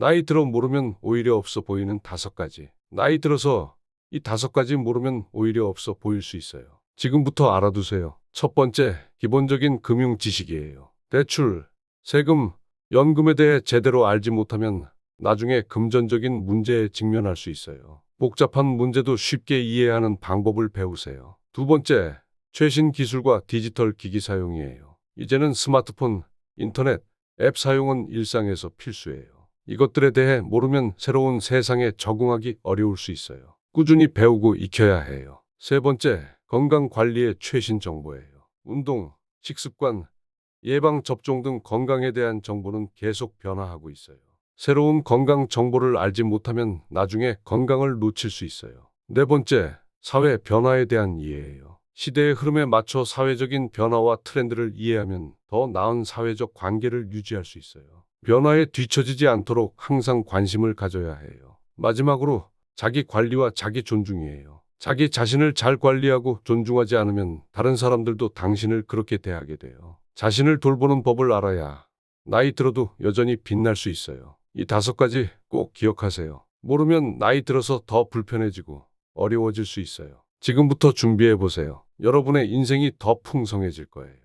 나이 들어 모르면 오히려 없어 보이는 다섯 가지. 나이 들어서 이 다섯 가지 모르면 오히려 없어 보일 수 있어요. 지금부터 알아두세요. 첫 번째, 기본적인 금융 지식이에요. 대출, 세금, 연금에 대해 제대로 알지 못하면 나중에 금전적인 문제에 직면할 수 있어요. 복잡한 문제도 쉽게 이해하는 방법을 배우세요. 두 번째, 최신 기술과 디지털 기기 사용이에요. 이제는 스마트폰, 인터넷, 앱 사용은 일상에서 필수예요. 이것들에 대해 모르면 새로운 세상에 적응하기 어려울 수 있어요. 꾸준히 배우고 익혀야 해요. 세 번째, 건강 관리의 최신 정보예요. 운동, 식습관, 예방 접종 등 건강에 대한 정보는 계속 변화하고 있어요. 새로운 건강 정보를 알지 못하면 나중에 건강을 놓칠 수 있어요. 네 번째, 사회 변화에 대한 이해예요. 시대의 흐름에 맞춰 사회적인 변화와 트렌드를 이해하면 더 나은 사회적 관계를 유지할 수 있어요. 변화에 뒤처지지 않도록 항상 관심을 가져야 해요. 마지막으로 자기 관리와 자기 존중이에요. 자기 자신을 잘 관리하고 존중하지 않으면 다른 사람들도 당신을 그렇게 대하게 돼요. 자신을 돌보는 법을 알아야 나이 들어도 여전히 빛날 수 있어요. 이 다섯 가지 꼭 기억하세요. 모르면 나이 들어서 더 불편해지고 어려워질 수 있어요. 지금부터 준비해 보세요. 여러분의 인생이 더 풍성해질 거예요.